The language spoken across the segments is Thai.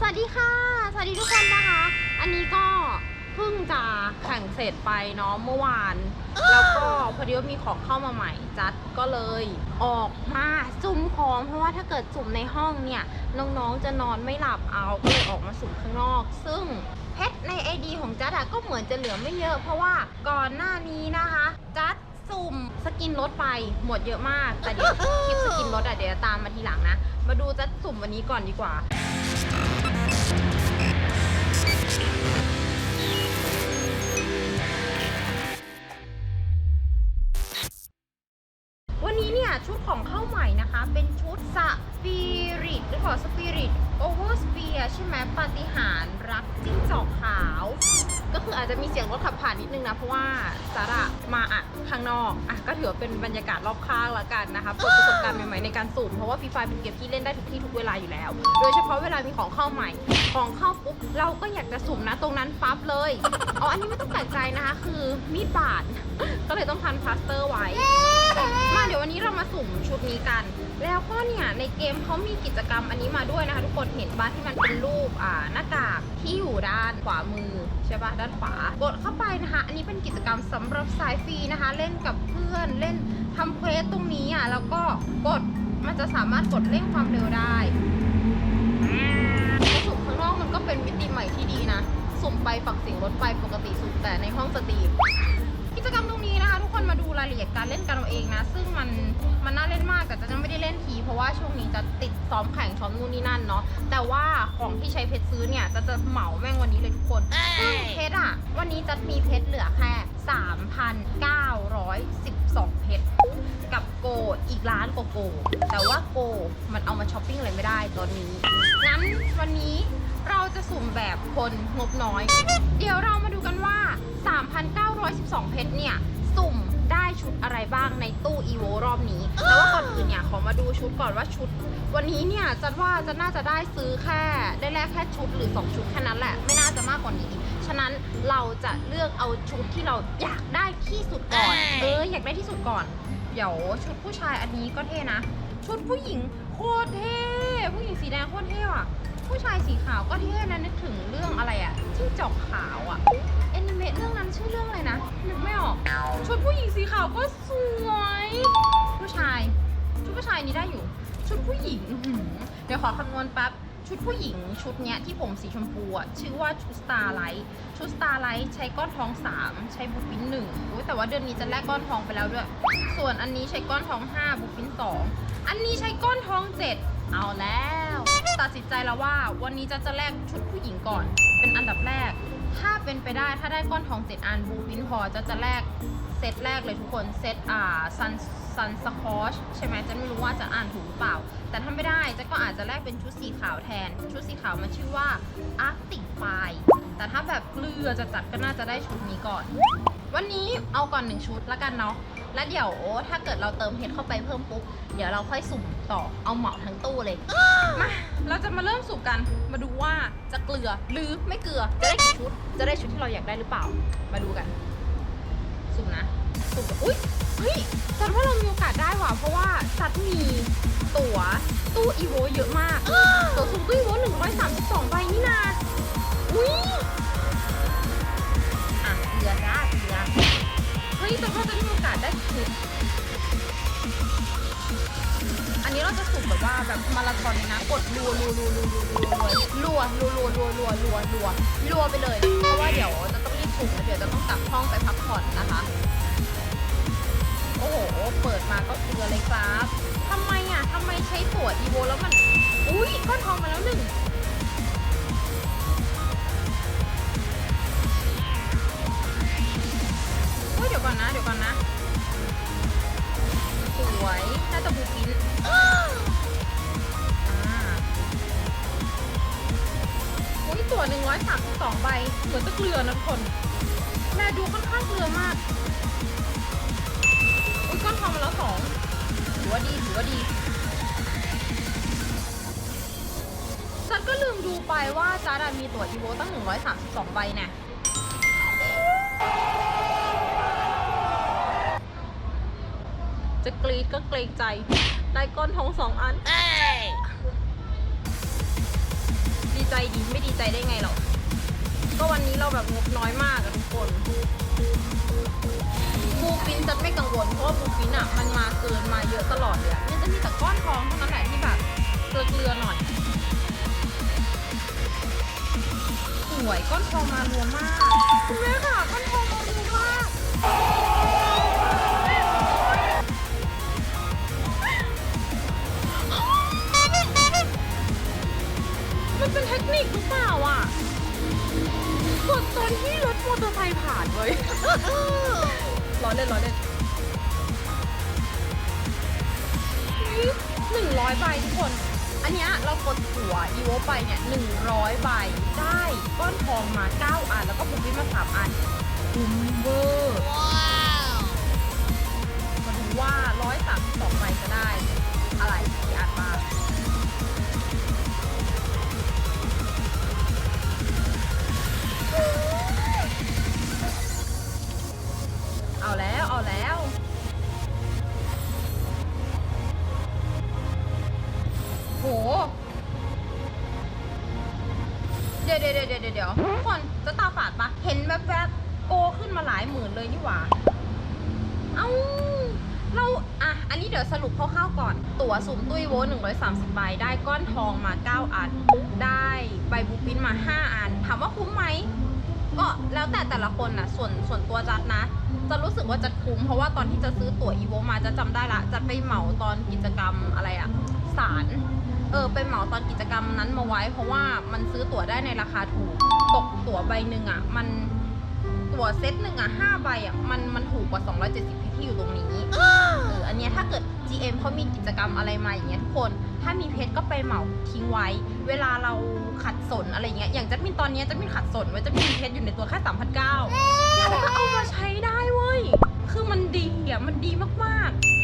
สวัสดีค่ะ สวัสดีทุกคนนะคะ อันนี้ก็เพิ่งจะแข่งเสร็จไปเนาะเมื่อวาน แล้วก็พอดีว่ามีของเข้ามาใหม่จัดก็เลยออกมาสุ่มของเพราะว่าถ้าเกิดสุ่มในห้องเนี่ย น้องๆจะนอนไม่หลับเอาก็เลยออกมาสุ่มข้างนอก ซึ่งเพชรในไอดีของจัดอะก็เหมือนจะเหลือไม่เยอะ เพราะว่าก่อนหน้านี้นะคะจัดสุ่มสกินรถไปหมดเยอะมาก แต่เดี๋ยวคลิปสกินรถอะเดี๋ยวจะตามมาทีหลังนะ มาดูจัดสุ่มวันนี้ก่อนดีกว่า วันนี้เนี่ย ชุดของเข้าใหม่นะคะ เป็นชุดสปิริตหรือเปล่าสปิริตโอเวอร์สเปียใช่ไหมปาฏิหาริย์รักจิ้งจอกขาว ก็คืออาจจะมีเสียงรถขับผ่านนิดนึงนะ เพราะว่าสาระมาอัด ข้างนอกอะก็ถือว่าเป็นบรรยากาศรอบข้างละกันนะคะเปิดประสบการณ์ใหม่ๆในการสุ่มเพราะว่าฟรีไฟเป็นเกมที่เล่นได้ทุกที่ทุกเวลาอยู่แล้ว โดยเฉพาะเวลามีของเข้าใหม่ ของเข้าปุ๊บเราก็อยากจะสุ่มนะตรงนั้นปั๊บเลยอ๋ออันนี้ไม่ต้องแปลกใจนะคะ คือมีดบาดก็เลยต้องพันพลาสเตอร์ไว้มาเดี๋ยววันนี้เรามาสุ่มชุดนี้กัน แล้วก็เนี่ยในเกมเขามีกิจกรรมอันนี้มาด้วยนะคะ ทุกคนเห็นบ้านที่มันเป็นรูปอ่าหน้ากากที่อยู่ด้านขวามือ ใช่ปะด้านขวากดเข้าไปนะคะ อันนี้เป็นกิจกรรมสำหรับสายฟรีนะคะ เล่นกับเพื่อนเล่นทำเควสตรงนี้อะแล้วก็กดมันจะสามารถกดเร่งความเร็วได้ประสุ่มข้างนอกมันก็เป็นมิติใหม่ที่ดีนะสุ่มไปฝักเสียงรถไปปกติสุ่มแต่ในห้องสตรีม กิจกรรมตรงนี้นะคะ ทุกคนมาดูรายละเอียดการเล่นกันเอาเองนะ ซึ่งมันมันน่าเล่นมากแต่จะยังไม่ได้เล่นที เพราะว่าช่วงนี้จะติดซ้อมแข่งซ้อมนู่นนี่นั่นเนาะแต่ว่าของที่ใช้เพชรซื้อเนี่ยจะจะเหมาแม่งวันนี้เลยทุกคนซึ่งเพชรอะ วันนี้จะมีเพชรเหลือแค่ 3,912 เพชรกับโกอีกล้านโกโก แต่ว่าโกมันเอามาช้อปปิ้งอะไรไม่ได้ตอนนี้งั้นวันนี้ เราจะสุ่มแบบคนงบน้อย เดี๋ยวเรามาดูกันว่า 3,912 เพชรเนี่ย สุ่มได้ชุดอะไรบ้างในตู้อีโวรอบนี้ แต่ว่าก่อนอื่นเนี่ยขอมาดูชุดก่อนว่าชุด วันนี้เนี่ยจัดว่าจะน่าจะได้ซื้อแค่ได้แลกแค่ชุดหรือ 2 ชุดแค่นั้นแหละ ไม่น่าจะมากกว่านี้ ฉะนั้นเราจะเลือกเอาชุดที่เราอยากได้ที่สุดก่อน เอออยากได้ที่สุดก่อน เดี๋ยวชุดผู้ชายอันนี้ก็เท่นะ ชุดผู้หญิงโคตรเท่ ผู้หญิงสีแดงโคตรเท่อะ ผู้ชายสีขาวก็เท่นะนึกถึงเรื่องอะไรอะจิ้งจอกขาวอะแอนิเมะเรื่องนั้นชื่อเรื่องอะไรนะนึกไม่ออกชุดผู้หญิงสีขาวก็สวย ผู้ชายชุดผู้ชายนี้ได้อยู่ ชุดผู้หญิงเดี๋ยวขอคำนวณแป๊บชุดผู้หญิงชุดเนี้ยที่ผมสีชมพูอะชื่อว่าชุด Starlight ชุด Starlight ใช้ก้อนทอง 3 ใช้บุฟฟิน1อุ๊ยแต่ว่าเดือนนี้จะแลกก้อนทองไปแล้วด้วย ส่วนอันนี้ใช้ก้อนทอง 5 บุฟฟิน2 อันนี้ใช้ก้อนทอง 7 เอาแล้ว ตัดสินใจแล้วว่าวันนี้จะจะแลกชุดผู้หญิงก่อน เป็นอันดับแรก ถ้าเป็นไปได้ถ้าได้ก้อนทอง7อันบูฟินพอจะจะแลกเซตแรกเลยทุกคนเซตอ่าซันซันสคอชใช่ไหมจะไม่รู้ว่าจะอ่านถูกหรือเปล่า แต่ถ้าไม่ได้จะก็อาจจะแลกเป็นชุดสีขาวแทน ชุดสีขาวมันชื่อว่าอาร์ติกไฟแต่ถ้าแบบเกลือจะจัดก็น่าจะได้ชุดนี้ก่อน วันนี้เอาก่อนหนึ่งชุดละกันเนาะ แล้วเดี๋ยวถ้าเกิดเราเติมเพชรเข้าไปเพิ่มปุ๊บ เดี๋ยวเราค่อยสุ่มต่อเอาเหมาทั้งตู้เลย มา เราจะมาเริ่มสุ่มกัน มาดูว่าจะเกลือหรือไม่เกลือ จะได้กี่ชุด จะได้ชุดที่เราอยากได้หรือเปล่า มาดูกัน สุ่มนะ สุ่ม อุ้ยเฮ้ยจัดว่าเรามีโอกาสได้ว่ะ เพราะว่าจัดมีตั๋วตู้อีโวเยอะมาก ตั๋วสุ่มตู้อีโวหนึ่งร้อยสามสิบสองใบนี่นาอุ้ยอะเกลือจ้าเกลือ ฮ้ยแต่ว่าจะมีโอกาสได้ชุดอันนี้เราจะสุ่มแบบว่าแบบมาราธอนเลยนะ กดรัวรัวรัวรัวรัวรัวรัวรัวรัวรัวรัวรัวรัวไปเลย เพราะว่าเดี๋ยวจะต้องรีบสุ่มแล้วเดี๋ยวจะต้องกลับห้องไปพักผ่อนนะคะ โอ้โห เปิดมาก็เกลือเลยครับทำไมอะทำไมใช้ตัวอีโวแล้วมัน อุ้ยก้อนทองมาแล้วหนึ่ง ก่อนนะ เดี๋ยวก่อนนะ สวยน่าจะบูปินอุ้ยตัวหนึ่งร้อยสามสิบสองใบ เหมือนจะเกลือนะทุกคนแลดูค่อนข้างเกลือมาก อุ้ยก้อนทองมาแล้วสองถือว่าดีถือว่าดีจัดก็ลืมดูไปว่าจัดอะมีตัวอีโวตั้ง 132 ใบเนี่ย จะกรีดก็เกรงใจ ได้ก้อนทองสองอัน ดีใจดีไม่ดีใจได้ไงหรอก็วันนี้เราแบบงบน้อยมากอะทุกคนบูฟินจะไม่กังวลเพราะว่าบูฟินอะมันมาเกินมาเยอะตลอดเลยอะมันจะมีแต่ก้อนทองเท่านั้นแหละที่แบบเกลือๆหน่อยสวยก้อนทองมารัวมากคุณแม่ค่ะก้อนทองมารัวมาก มันเป็นเทคนิคหรือเปล่าอะกดตอนที่รถมอเตอร์ไซค์ผ่านเว้ยร้อนเล่นร้อนเล่นหนึ่งร้อยใบทุกคน อันเนี้ยเรากดหัวอีโวไปเนี่ยหนึ่งร้อยใบได้ก้อนทองมาเก้าอัน แล้วก็ปุ๊บปิ๊บมาสามอันคุ้มเวอร์มาดูว่าร้อยสามสิบสองใบจะได้ อะไรกี่อันบ้างเอา เดี๋ยวทุกคนจะตาฝาดปะเห็นแบบแบๆโกขึ้นมาหลายหมื่นเลยนี่หว่า เอ้า เรา อะ อันนี้เดี๋ยวสรุปคร่าวๆก่อน ตั๋วสุ่มตุ้ยโว130ใบ ได้ก้อนทองมา9อัน ได้ใบบูปินมา5อัน ถามว่าคุ้มไหม ก็แล้วแต่แต่ละคนนะส่วนส่วนตัวจัดนะ จะรู้สึกว่าจะคุ้ม เพราะว่าตอนที่จะซื้อตั๋วอีโวมาจะจำได้ละจะไปเหมาตอนกิจกรรมอะไรอะศาล เออไปเหมาตอนกิจกรรมนั้นมาไว้ เพราะว่ามันซื้อตั๋วได้ในราคาถูก ตกตั๋วใบหนึ่งอะ มันตั๋วเซตหนึ่งอะห้าใบอะมันมันถูกกว่า 270ที่อยู่ตรงนี้เอออันเนี้ยถ้าเกิด GM เขามีกิจกรรมอะไรมาอย่างเงี้ยทุกคน ถ้ามีเพชรก็ไปเหมาทิ้งไว้ เวลาเราขัดสนอะไรเงี้ยอย่างจัดมินตอนเนี้ยจัดมินขัดสนไว้จัดมินมีเพชรอยู่ในตัวแค่3 9 0 0แล้วก็เอามาใช้ได้เว้ยคือมันดีอะมันดีมากๆ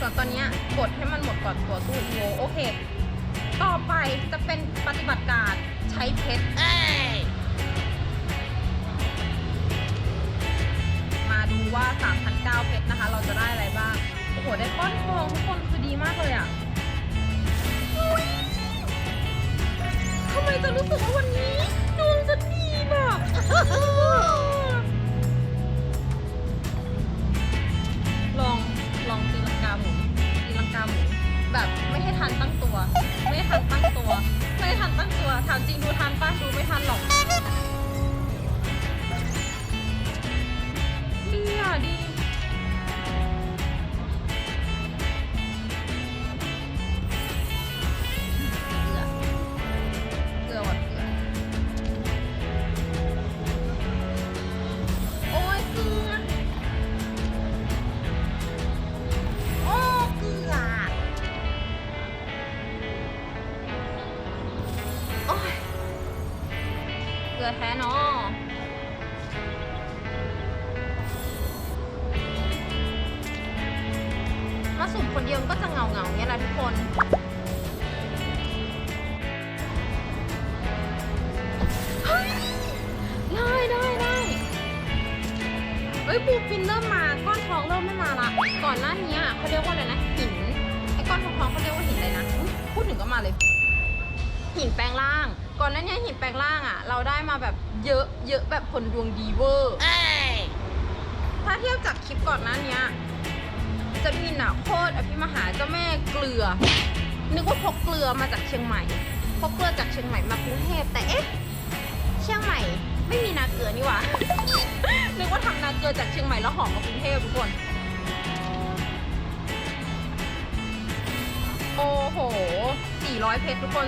ส่วนตอนนี้กดให้มันหมดก่อนตัวตู้อีโวโอเค ต่อไปจะเป็นปฏิบัติการใช้เพชรมาดูว่า 3,009เพชรนะคะ เราจะได้อะไรบ้าง โอ้โห ได้ก้อนทองทุกคนคือดีมากเลยอะ่ะทำไมจะรู้สึกว่าวันนี้ดวงจะดีแบบ สุ่มคนเดียวมันก็จะเงาเงาๆเงี้ยแหละทุกคน เฮ้ย ได้ได้ได้เอ้ยบูฟินเริ่มมาก้อนทองเริ่มไม่มาละ ก่อนหน้านี้อะเขาเรียกว่าอะไรนะหินไอ้ก้อนทองทองๆเขาเรียกว่าหินอะไรนะอุ๊ยพูดถึงก็มาเลย หินแปลงร่าง ก่อนหน้านี้หินแปลงร่างอะเราได้มาแบบเยอะเยอะแบบคนดวงดีเวอร์ ถ้าเทียบจากคลิปก่อนหน้านี้ จะมินอะโคตรอภิมหาเจ้าแม่เกลือ นึกว่าพกเกลือมาจากเชียงใหม่พกเกลือจากเชียงใหม่มากรุงเทพแต่เอ๊ะเชียงใหม่ไม่มีนาเกลือนี่หว่านึกว่าทำนาเกลือจากเชียงใหม่แล้วหอมมากรุงเทพทุกคน โอ้โห400เพชรทุกคน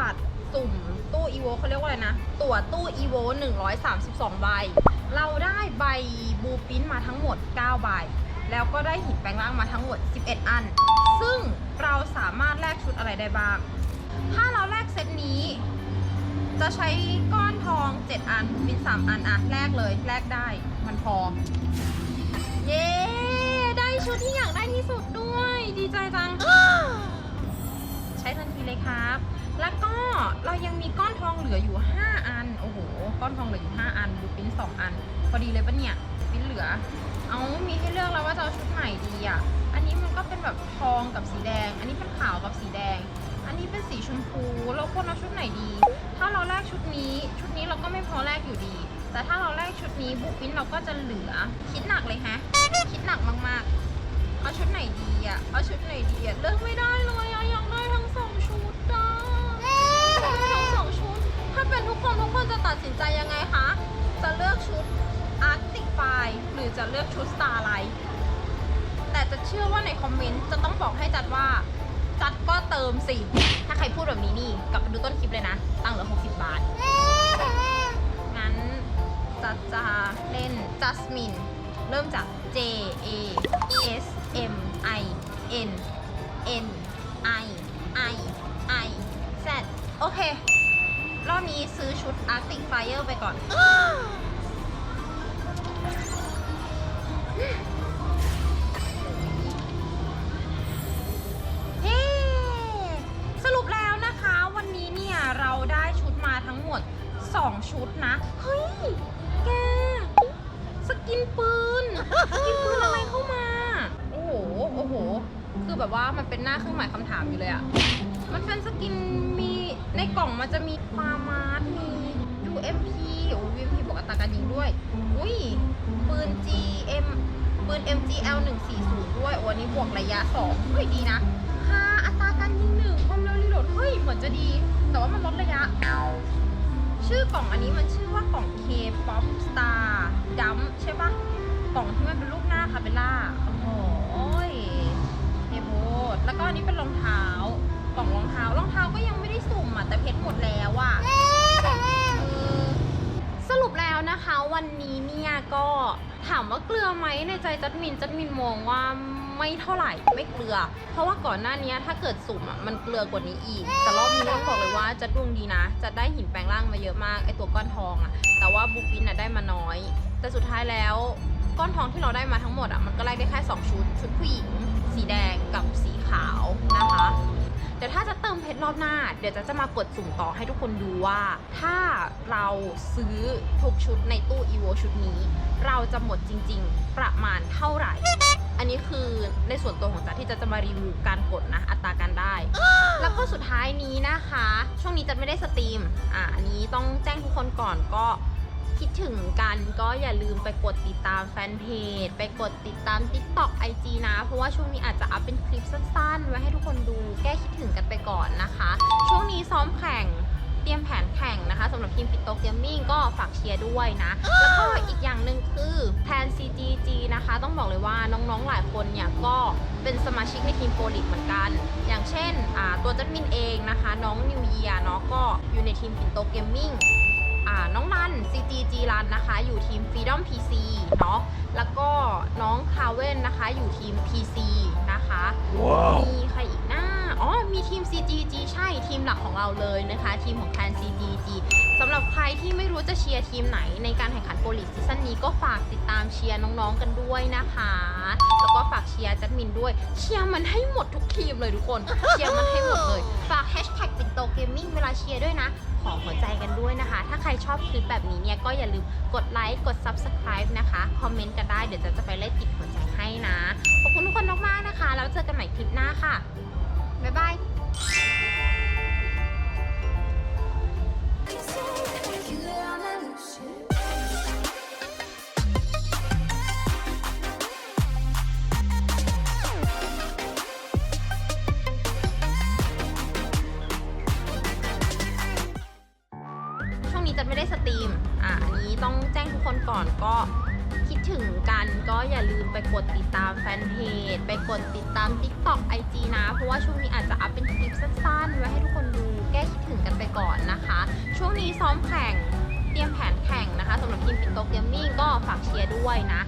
บัตรสุ่มตู้อีโวเขาเรียกว่าอะไรนะ ตั๋วตู้อีโว132 ใบ เราได้ใบบูปินมาทั้งหมด 9 ใบ แล้วก็ได้หินแปลงร่างมาทั้งหมด 11 อัน ซึ่งเราสามารถแลกชุดอะไรได้บ้าง ถ้าเราแลกเซตนี้ จะใช้ก้อนทอง 7 อันบิน3 อันอะแลกเลยแลกได้มันพอ เย้ ได้ชุดที่อยากได้ที่สุดด้วย ดีใจจัง เลยครับ แล้วก็เรายังมีก้อนทองเหลืออยู่ 5 อัน โอ้โห ก้อนทองเหลืออยู่ 5 อันบูปิ้น2อัน พอดีเลยปะเนี่ยปิ้นเหลือ เอามีให้เลือกแล้วว่าจะเอาชุดไหนดีอะ อันนี้มันก็เป็นแบบทองกับสีแดง อันนี้เป็นขาวกับสีแดง อันนี้เป็นสีชมพู เราควรเอาชุดไหนดี ถ้าเราแลกชุดนี้ ชุดนี้เราก็ไม่พอแลกอยู่ดี แต่ถ้าเราแลกชุดนี้บูปิ้นเราก็จะเหลือ คิดหนักเลยฮะ คิดหนักมากๆ เอาชุดไหนดีอะ เอาชุดไหนดีอะ เลือกไม่ได้เลยอะอยากได้ทั้งสองชุดอะทั้งสองชุด ถ้าเป็นทุกคนทุกคนจะตัดสินใจยังไงคะ จะเลือกชุด Arctic f i หรือจะเลือกชุด Starlight แต่จะเชื่อว่าในคอมเมนต์จะต้องบอกให้จัดว่าจัดก็เติมสิ ถ้าใครพูดแบบนี้นี่กลับไปดูต้นคลิปเลยนะ ตั้งเหลือ 60 บาท งั้นจัดจะเล่น Jasmine เริ่มจาก J A M I N N I I I Z โอเค รอบนี้ซื้อชุด Arctic Fire ไปก่อน เฮ้สรุปแล้วนะคะ วันนี้เนี่ยเราได้ชุดมาทั้งหมด 2 ชุดนะ เฮ้ย แก สกินปืน สกินปืนอะไรเข้ามา โอ้โห โอ้โห คือแบบว่ามันเป็นหน้าเครื่องหมายคำถามอยู่เลยอะมันเป็นสกินมีในกล่องมันจะมีปามาร์มี UMP โอ้ UMP บอกอัตราการยิงด้วย อุ้ยปืน GM ปืน MGL 140 ด้วยโอ้อันนี้บวกระยะ 2 เฮ้ยดีนะค่าอัตราการยิงหนึ่งความเร็วรีโหลด เฮ้ยเหมือนจะดี แต่ว่ามันลดระยะ ชื่อกล่องอันนี้มันชื่อว่ากล่อง K-pop Star ถามว่าเกลือไหมในใจจัดมินจัดมินมองว่าไม่เท่าไหร่ไม่เกลือ เพราะว่าก่อนหน้านี้ถ้าเกิดสุ่มอะมันเกลือกว่านี้อีก แต่รอบนี้ต้องบอกเลยว่าจัดดวงดีนะ จะได้หินแปลงร่างมาเยอะมากไอตัวก้อนทองอะ แต่ว่าบูปินอะได้มาน้อย แต่สุดท้ายแล้วก้อนทองที่เราได้มาทั้งหมดอะมันก็ไล่ได้แค่สองชุด ชุดผู้หญิง สีแดงกับสีขาวนะคะ ดี๋ยวถ้าจะเติมเพชรรอบหน้า เดี๋ยวจะจะมากดสุ่มต่อให้ทุกคนดูว่า ถ้าเราซื้อทุกชุดในตู้ EVO ชุดนี้ เราจะหมดจริง ๆ ประมาณเท่าไหร่ อันนี้คือในส่วนตัวของจ๊ะที่จะจะมารีวิวการกดนะ อัตราการได้ แล้วก็สุดท้ายนี้นะคะ ช่วงนี้จะไม่ได้สตรีม อะอันนี้ต้องแจ้งทุกคนก่อนก็ คิดถึงกันก็อย่าลืมไปกดติดตามแฟนเพจ ไปกดติดตาม TikTok IG นะ เพราะว่าช่วงนี้อาจจะอัพเป็นคลิปสั้นๆ ไว้ให้ทุกคนดูแก้คิดถึงกันไปก่อนนะคะ ช่วงนี้ซ้อมแข่งเตรียมแผนแข่งนะคะสำหรับทีมปิโตเกมมิ่งก็ฝากเชียร์ด้วยนะ แล้วก็อีกอย่างหนึ่งคือแทน CGG นะคะ ต้องบอกเลยว่าน้องๆหลายคนเนี่ยก็เป็นสมาชิกในทีมโปรลิกเหมือนกัน อย่างเช่นตัวจัดมินเองนะคะ น้องนิวเยียเนาะก็อยู่ในทีมปิโตเกมมิ่ง น้องรัน CGG รันนะคะ อยู่ทีม Freedom PC เนาะแล้วก็น้องคาเว่นนะคะ อยู่ทีม PC นะคะ Wow. มีใครอีกหน้าอ๋อมีทีม CGG ใช่ทีมหลักของเราเลยนะคะ ทีมของแคน CGG สำหรับใครที่ไม่รู้จะเชียร์ทีมไหนในการแข่งขันโปรลิสซีซั่นนี้ก็ฝากติดตามเชียร์น้องๆกันด้วยนะคะ แล้วก็ฝากเชียร์จัดมินด้วย เชียร์มันให้หมดทุกทีมเลยทุกคน เชียร์มันให้หมดเลย ฝากแฮชแท็กปินโตเกมมิ่งเวลาเชียร์ด้วยนะ ขอหัวใจกันด้วยนะคะ ถ้าใครชอบคลิปแบบนี้เนี่ยก็อย่าลืมกดไลค์ กด Subscribe นะคะ คอมเมนต์กันได้ เดี๋ยวจะจะไปไล่ติดหัวใจให้นะ ขอบคุณทุกคนมากๆนะคะ แล้วเจอกันใหม่คลิปหน้าค่ะ บ๊ายบาย ช่วงนี้จะไม่ได้สตรีม อะอันนี้ต้องแจ้งทุกคนก่อนก็คิดถึงกันก็อย่าลืมไปกดติดตามแฟนเพจ ไปกดติดตาม TikTok IG นะ เพราะว่าช่วงนี้อาจจะอัพเป็นคลิปสั้นๆไว้ให้ทุกคนดู คิดถึงกันไปก่อนนะคะ ช่วงนี้ซ้อมแข่งเตรียมแผนแข่งนะคะสำหรับทีมปิโตเกมมิ่งก็ฝากเชียร์ด้วยนะ